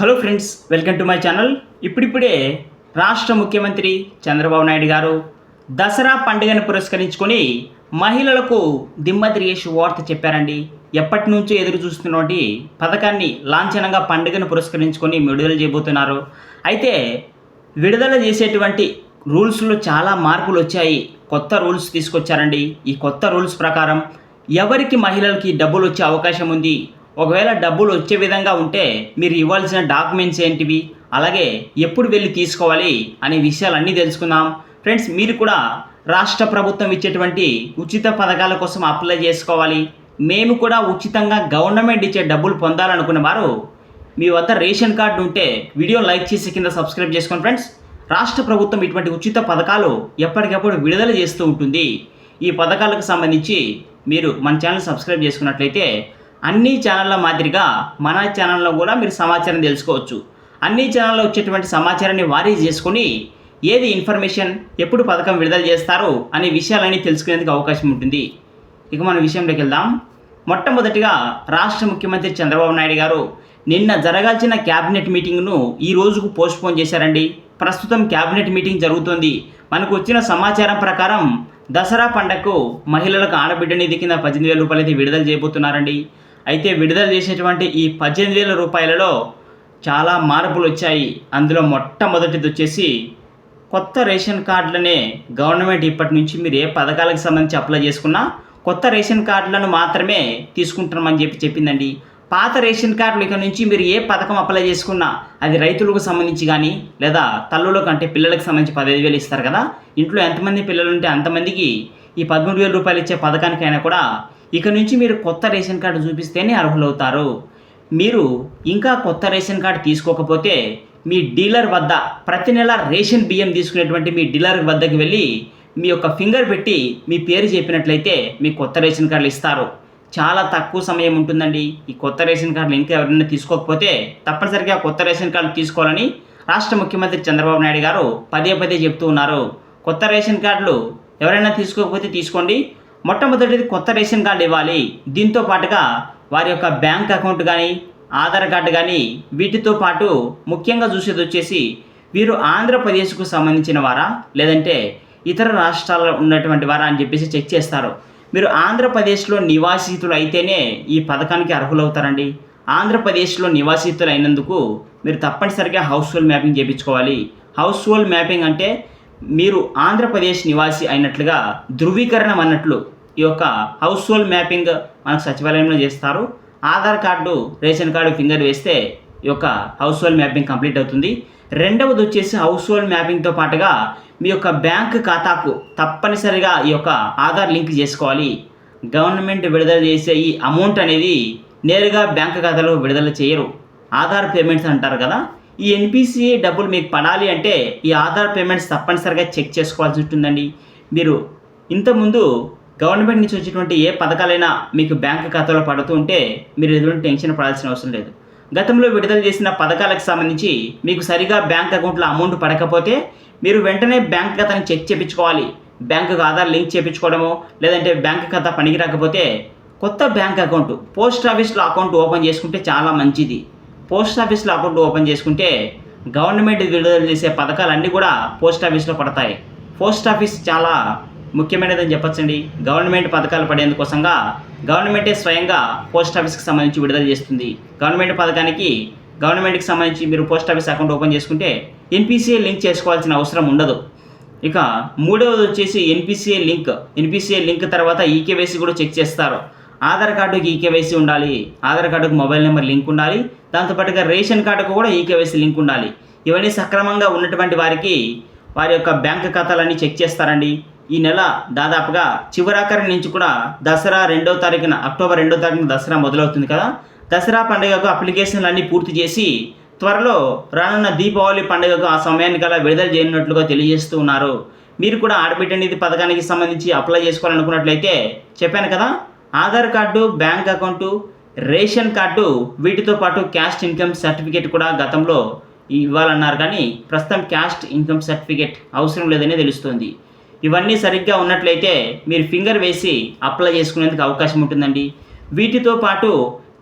Hello friends welcome to my channel ఇప్పుడిప్పుడే రాష్ట్ర ముఖ్యమంత్రి చంద్రబాబు నాయుడు గారు దసరా పండుగను పురస్కరించుకొని మహిళలకు దిమ్మ తిరిగే వార్త చెప్పారండి. ఎప్పటి నుంచో ఎదురు చూస్తున్నటువంటి పథకాన్ని లాంఛనంగా పండుగను పురస్కరించుకొని విడుదల చేయబోతున్నారు. అయితే విడుదల చేసేటువంటి రూల్స్లో చాలా మార్పులు వచ్చాయి. కొత్త రూల్స్ తీసుకొచ్చారండి. ఈ కొత్త రూల్స్ ప్రకారం ఎవరికి మహిళలకి డబ్బులు వచ్చే అవకాశం ఉంది? ఒకవేళ డబ్బులు వచ్చే విధంగా ఉంటే మీరు ఇవ్వాల్సిన డాక్యుమెంట్స్ ఏంటివి? అలాగే ఎప్పుడు వెళ్ళి తీసుకోవాలి? అనే విషయాలన్నీ తెలుసుకుందాం. ఫ్రెండ్స్ మీరు కూడా రాష్ట్ర ప్రభుత్వం ఇచ్చేటువంటి ఉచిత పథకాల కోసం అప్లై చేసుకోవాలి. మేము కూడా ఉచితంగా గవర్నమెంట్ ఇచ్చే డబ్బులు పొందాలనుకున్న వారు మీ వద్ద రేషన్ కార్డు ఉంటే వీడియో లైక్ చేసి కింద సబ్స్క్రైబ్ చేసుకోండి ఫ్రెండ్స్. రాష్ట్ర ప్రభుత్వం ఇటువంటి ఉచిత పథకాలు ఎప్పటికప్పుడు విడుదల చేస్తూ ఉంటుంది. ఈ పథకాలకు సంబంధించి మీరు మన ఛానల్ సబ్స్క్రైబ్ చేసుకున్నట్లయితే అన్ని ఛానళ్ళ మాదిరిగా మన ఛానల్లో కూడా మీరు సమాచారం తెలుసుకోవచ్చు. అన్ని ఛానల్లో వచ్చేటువంటి సమాచారాన్ని వారీ చేసుకొని ఏది ఇన్ఫర్మేషన్ ఎప్పుడు పథకం విడుదల చేస్తారు అనే విషయాలన్నీ తెలుసుకునేందుకు అవకాశం ఉంటుంది. ఇక మన విషయంలోకి వెళ్దాం. మొట్టమొదటిగా రాష్ట్ర ముఖ్యమంత్రి చంద్రబాబు నాయుడు గారు నిన్న జరగాల్సిన క్యాబినెట్ మీటింగ్ను ఈ రోజుకు పోస్ట్పోన్ చేశారండి. ప్రస్తుతం క్యాబినెట్ మీటింగ్ జరుగుతోంది. మనకు వచ్చిన సమాచారం ప్రకారం దసరా పండగకు మహిళలకు ఆడబిడ్డ నిధి కింద పద్దెనిమిది వేల రూపాయలు అయితే విడుదల చేయబోతున్నారండి. అయితే విడుదల చేసినటువంటి ఈ పద్దెనిమిది వేల రూపాయలలో చాలా మార్పులు వచ్చాయి. అందులో మొట్టమొదటిది వచ్చేసి కొత్త రేషన్ కార్డులనే గవర్నమెంట్ ఇప్పటి నుంచి మీరు ఏ పథకాలకు సంబంధించి అప్లై చేసుకున్నా కొత్త రేషన్ కార్డులను మాత్రమే తీసుకుంటున్నామని చెప్పి చెప్పిందండి. పాత రేషన్ కార్డులు ఇక నుంచి మీరు ఏ పథకం అప్లై చేసుకున్నా అది రైతులకు సంబంధించి కానీ లేదా తల్లులకు అంటే పిల్లలకు సంబంధించి పదహైదు వేలు ఇస్తారు కదా. ఇంట్లో ఎంతమంది పిల్లలు ఉంటే అంతమందికి ఈ పదమూడు వేల రూపాయలు ఇచ్చే పథకానికైనా కూడా ఇక నుంచి మీరు కొత్త రేషన్ కార్డు చూపిస్తేనే అర్హులవుతారు. మీరు ఇంకా కొత్త రేషన్ కార్డు తీసుకోకపోతే మీ డీలర్ వద్ద ప్రతి నెల రేషన్ బియ్యం తీసుకునేటువంటి మీ డీలర్ వద్దకు వెళ్ళి మీ యొక్క ఫింగర్ పెట్టి మీ పేరు చెప్పినట్లయితే మీ కొత్త రేషన్ కార్డులు ఇస్తారు. చాలా తక్కువ సమయం ఉంటుందండి. ఈ కొత్త రేషన్ కార్డులు ఇంకా ఎవరైనా తీసుకోకపోతే తప్పనిసరిగా కొత్త రేషన్ కార్డు తీసుకోవాలని రాష్ట్ర ముఖ్యమంత్రి చంద్రబాబు నాయుడు గారు పదే పదే చెప్తూ ఉన్నారు. కొత్త రేషన్ కార్డులు ఎవరైనా తీసుకోకపోతే తీసుకోండి. మొట్టమొదటిది కొత్త రేషన్ కార్డు ఇవ్వాలి. దీంతో పాటుగా వారి యొక్క బ్యాంక్ అకౌంట్ కానీ ఆధార్ కార్డు కానీ వీటితో పాటు ముఖ్యంగా చూసేది వచ్చేసి వీరు ఆంధ్రప్రదేశ్కు సంబంధించిన వారా? లేదంటే ఇతర రాష్ట్రాల్లో ఉన్నటువంటి వారా అని చెప్పేసి చెక్ చేస్తారు. మీరు ఆంధ్రప్రదేశ్లో నివాసితులు అయితేనే ఈ పథకానికి అర్హులవుతారండి. ఆంధ్రప్రదేశ్లో నివాసితులు అయినందుకు మీరు తప్పనిసరిగా హౌస్ హోల్డ్ మ్యాపింగ్ చేయించుకోవాలి. హౌస్ హోల్డ్ మ్యాపింగ్ అంటే మీరు ఆంధ్రప్రదేశ్ నివాసి అయినట్లుగా ధృవీకరణం అన్నట్లు ఈ యొక్క హౌస్ హోల్డ్ మ్యాపింగ్ మనకు సచివాలయంలో చేస్తారు. Aadhaar card ration card finger వేస్తే ఈ యొక్క హౌస్ హోల్డ్ మ్యాపింగ్ కంప్లీట్ అవుతుంది. రెండవది వచ్చేసి హౌస్ హోల్డ్ మ్యాపింగ్తో పాటుగా మీ యొక్క బ్యాంక్ ఖాతాకు తప్పనిసరిగా ఈ యొక్క ఆధార్ లింక్ చేసుకోవాలి. గవర్నమెంట్ విడుదల చేసే ఈ అమౌంట్ అనేది నేరుగా బ్యాంక్ ఖాతాలో విడుదల చేయరు. ఆధార్ పేమెంట్స్ అంటారు కదా ఈ ఎన్పిసిఐ డబ్బులు మీకు పడాలి అంటే ఈ ఆధార్ పేమెంట్స్ తప్పనిసరిగా చెక్ చేసుకోవాల్సి ఉంటుందండి. మీరు ఇంతకుముందు గవర్నమెంట్ నుంచి వచ్చేటువంటి ఏ పథకాలైనా మీకు బ్యాంక్ ఖాతాలో పడుతూ ఉంటే మీరు ఎటువంటి టెన్షన్ పడాల్సిన అవసరం లేదు. గతంలో విడుదల చేసిన పథకాలకు సంబంధించి మీకు సరిగా బ్యాంక్ అకౌంట్లో అమౌంట్ పడకపోతే మీరు వెంటనే బ్యాంక్ ఖాతాని చెక్ చేయించుకోవాలి బ్యాంకుకు ఆధార్ లింక్ చేయించుకోవడమో లేదంటే బ్యాంక్ ఖాతా పనికి రాకపోతే కొత్త బ్యాంక్ అకౌంట్ పోస్ట్ ఆఫీస్లో అకౌంట్ ఓపెన్ చేసుకుంటే చాలా మంచిది. పోస్ట్ ఆఫీస్లో అకౌంట్ ఓపెన్ చేసుకుంటే గవర్నమెంట్ విడుదల చేసే పథకాలన్నీ కూడా పోస్ట్ ఆఫీస్లో పడతాయి. పోస్ట్ ఆఫీస్ చాలా ముఖ్యమైనదని చెప్పచ్చండి. గవర్నమెంట్ పథకాలు పడేందుకోసంగా గవర్నమెంటే స్వయంగా పోస్ట్ ఆఫీస్కి సంబంధించి విడుదల చేస్తుంది. గవర్నమెంట్ పథకానికి గవర్నమెంట్కి సంబంధించి మీరు పోస్ట్ ఆఫీస్ అకౌంట్ ఓపెన్ చేసుకుంటే ఎన్పిసిఐ లింక్ చేసుకోవాల్సిన అవసరం ఉండదు. ఇక మూడవది వచ్చేసి ఎన్పిసిఐ లింక్. ఎన్పిసిఐ లింక్ తర్వాత ఈకేవైసీ కూడా చెక్ చేస్తారు. ఆధార్ కార్డుకి ఈకేవైసీ ఉండాలి ఆధార్ కార్డుకు మొబైల్ నెంబర్ లింక్ ఉండాలి దాంతోపాటుగా రేషన్ కార్డుకు కూడా ఈకేవైసీ లింక్ ఉండాలి. ఇవన్నీ సక్రమంగా ఉన్నటువంటి వారికి వారి యొక్క బ్యాంక్ ఖాతాలన్నీ చెక్ చేస్తారండి. ఈ నెల దాదాపుగా చివరాఖరి నుంచి కూడా దసరా రెండో తారీఖున అక్టోబర్ రెండో తారీఖున దసరా మొదలవుతుంది కదా. దసరా పండుగకు అప్లికేషన్లు అన్నీ పూర్తి చేసి త్వరలో రానున్న దీపావళి పండుగకు ఆ సమయానికి అలా విడుదల చేయనున్నట్లుగా తెలియజేస్తూ ఉన్నారు. మీరు కూడా ఆడబిడ్డ నిధి పథకానికి సంబంధించి అప్లై చేసుకోవాలనుకున్నట్లయితే చెప్పాను కదా Aadhaar card bank account ration card వీటితో పాటు క్యాస్ట్ ఇన్కమ్ సర్టిఫికేట్ కూడా గతంలో ఇవ్వాలన్నారు కానీ ప్రస్తుతం క్యాస్ట్ ఇన్కమ్ సర్టిఫికేట్ అవసరం లేదని తెలుస్తుంది. ఇవన్నీ సరిగ్గా ఉన్నట్లయితే మీరు ఫింగర్ వేసి అప్లై చేసుకునేందుకు అవకాశం ఉంటుందండి. వీటితో పాటు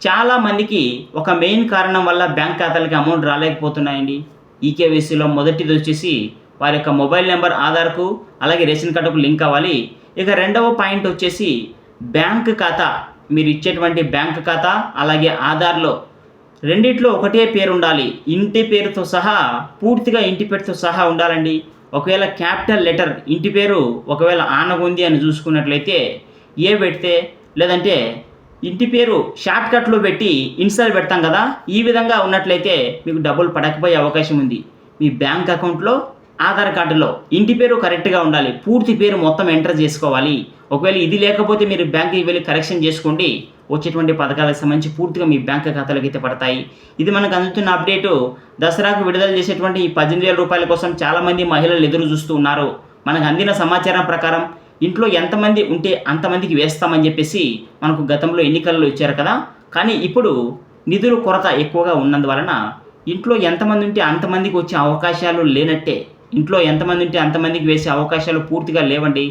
చాలా మందికి ఒక మెయిన్ కారణం వల్ల బ్యాంక్ ఖాతాలకి అమౌంట్ రాలేకపోతున్నాయండి. ఈకేవీసీలో మొదటిది వచ్చేసి వారి యొక్క మొబైల్ నెంబర్ ఆధార్కు అలాగే రేషన్ కార్డుకు లింక్ అవ్వాలి. ఇక రెండవ పాయింట్ వచ్చేసి బ్యాంక్ ఖాతా మీరు ఇచ్చేటువంటి బ్యాంక్ ఖాతా అలాగే ఆధార్లో రెండిట్లో ఒకటే పేరు ఉండాలి ఇంటి పేరుతో సహా పూర్తిగా ఇంటి పేరుతో సహా ఉండాలండి. ఒకవేళ క్యాపిటల్ లెటర్ ఇంటి పేరు ఒకవేళ ఆనగుంది అని చూసుకున్నట్లయితే ఏ పెడితే లేదంటే ఇంటి పేరు షార్ట్కట్లో పెట్టి ఇన్స్టాల్ పెడతాం కదా ఈ విధంగా ఉన్నట్లయితే మీకు డబ్బులు పడకపోయే అవకాశం ఉంది. మీ బ్యాంక్ అకౌంట్లో ఆధార్ కార్డులో ఇంటి పేరు కరెక్ట్గా ఉండాలి. పూర్తి పేరు మొత్తం ఎంటర్ చేసుకోవాలి. ఒకవేళ ఇది లేకపోతే మీరు బ్యాంక్కి వెళ్ళి కరెక్షన్ చేసుకోండి. వచ్చేటువంటి పథకాలకు సంబంధించి పూర్తిగా మీ బ్యాంక్ ఖాతాలకు అయితే పడతాయి. ఇది మనకు అందుతున్న అప్డేటు. దసరాకు విడుదల చేసేటువంటి ఈ పద్దెనిమిది వేల రూపాయల కోసం చాలామంది మహిళలు ఎదురు చూస్తూ ఉన్నారు. మనకు అందిన సమాచారం ప్రకారం ఇంట్లో ఎంతమంది ఉంటే అంతమందికి వేస్తామని చెప్పేసి మనకు గతంలో ఎన్నికల్లో ఇచ్చారు కదా. కానీ ఇప్పుడు నిధుల కొరత ఎక్కువగా ఉన్నందువలన ఇంట్లో ఎంతమంది ఉంటే అంతమందికి వచ్చే అవకాశాలు లేనట్టే. ఇంట్లో ఎంతమంది ఉంటే అంతమందికి వేసే అవకాశాలు పూర్తిగా లేవండి.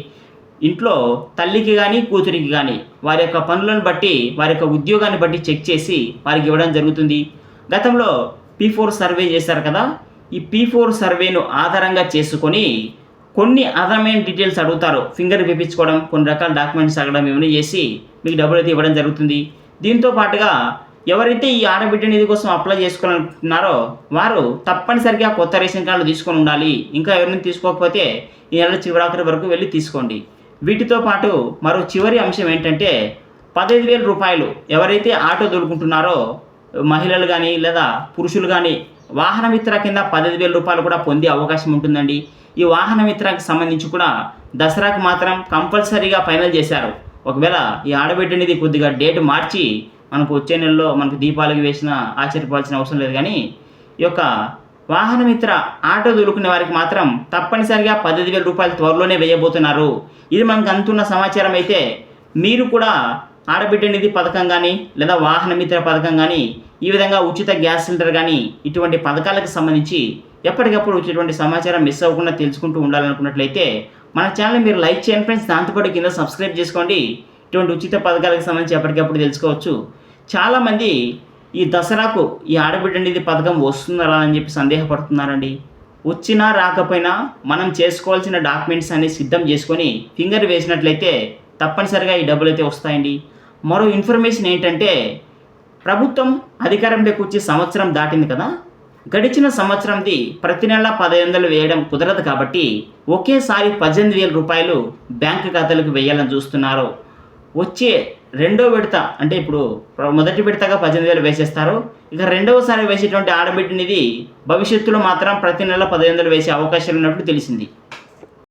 ఇంట్లో తల్లికి కానీ కూతురికి కానీ వారి యొక్క పనులను బట్టి వారి యొక్క ఉద్యోగాన్ని బట్టి చెక్ చేసి వారికి ఇవ్వడం జరుగుతుంది. గతంలో పీ ఫోర్ సర్వే చేశారు కదా? ఈ పీ ఫోర్ సర్వేను ఆధారంగా చేసుకొని కొన్ని అదనమైన డీటెయిల్స్ అడుగుతారు. ఫింగర్ వేపించుకోవడం కొన్ని రకాల డాక్యుమెంట్స్ అడగడం ఇవన్నీ చేసి మీకు డబ్బులు అయితే ఇవ్వడం జరుగుతుంది. దీంతో పాటుగా ఎవరైతే ఈ ఆడబిడ్డ నిధి కోసం అప్లై చేసుకోవాలనుకుంటున్నారో వారు తప్పనిసరిగా కొత్త రేషన్ కార్డు తీసుకొని ఉండాలి. ఇంకా ఎవరిని తీసుకోకపోతే ఈ నెల చివరాఖరి వరకు వెళ్ళి తీసుకోండి. వీటితో పాటు మరో చివరి అంశం ఏంటంటే పదహైదు వేల రూపాయలు ఎవరైతే ఆటో దొరుకుంటున్నారో మహిళలు కానీ లేదా పురుషులు కానీ వాహన మిత్ర కింద పదహైదు వేల రూపాయలు కూడా పొందే అవకాశం ఉంటుందండి. ఈ వాహన మిత్రానికి సంబంధించి కూడా దసరాకు మాత్రం కంపల్సరీగా ఫైనల్ చేశారు. ఒకవేళ ఈ ఆడబిడ్డ అనేది కొద్దిగా డేట్ మార్చి మనకు వచ్చే నెలలో మనకు దీపావళికి వేసిన ఆశ్చర్యపోవాల్సిన అవసరం లేదు కానీ ఈ యొక్క వాహనమిత్ర ఆటో దొరుకునే వారికి మాత్రం తప్పనిసరిగా పద్దెనిమిది వేల రూపాయలు త్వరలోనే వేయబోతున్నారు. ఇది మనకు అందుతున్న సమాచారం అయితే మీరు కూడా ఆడబిడ్డ నిధి పథకం కానీ లేదా వాహనమిత్ర పథకం కానీ ఈ విధంగా ఉచిత గ్యాస్ సిలిండర్ కానీ ఇటువంటి పథకాలకు సంబంధించి ఎప్పటికప్పుడు వచ్చేటువంటి సమాచారం మిస్ అవ్వకుండా తెలుసుకుంటూ ఉండాలనుకున్నట్లయితే మన ఛానల్ మీరు లైక్ చేయండి ఫ్రెండ్స్. దాంతోపాటు కింద సబ్స్క్రైబ్ చేసుకోండి. ఇటువంటి ఉచిత పథకాలకు సంబంధించి ఎప్పటికప్పుడు తెలుసుకోవచ్చు. చాలామంది ఈ దసరాకు ఈ ఆడబిడ్డ నిధి పథకం వస్తుందా అని చెప్పి సందేహపడుతున్నారండి. వచ్చినా రాకపోయినా మనం చేసుకోవాల్సిన డాక్యుమెంట్స్ అన్ని సిద్ధం చేసుకొని ఫింగర్ వేసినట్లయితే తప్పనిసరిగా ఈ డబ్బులు అయితే వస్తాయండి. మరో ఇన్ఫర్మేషన్ ఏంటంటే ప్రభుత్వం అధికారంలోకి వచ్చి సంవత్సరం దాటింది కదా. గడిచిన సంవత్సరంది ప్రతి నెల పదహైదు వందలు వేయడం కుదరదు కాబట్టి ఒకేసారి పద్దెనిమిది వేల రూపాయలు బ్యాంకు ఖాతాలకు వేయాలని చూస్తున్నారు. వచ్చే రెండో విడత అంటే ఇప్పుడు మొదటి విడతగా పద్దెనిమిది వేలు వేసేస్తారు. ఇక రెండవసారి వేసేటువంటి ఆడబిడ్డనిది భవిష్యత్తులో మాత్రం ప్రతి నెల పదిహేను వందలు వేసే అవకాశాలు ఉన్నట్లు తెలిసింది.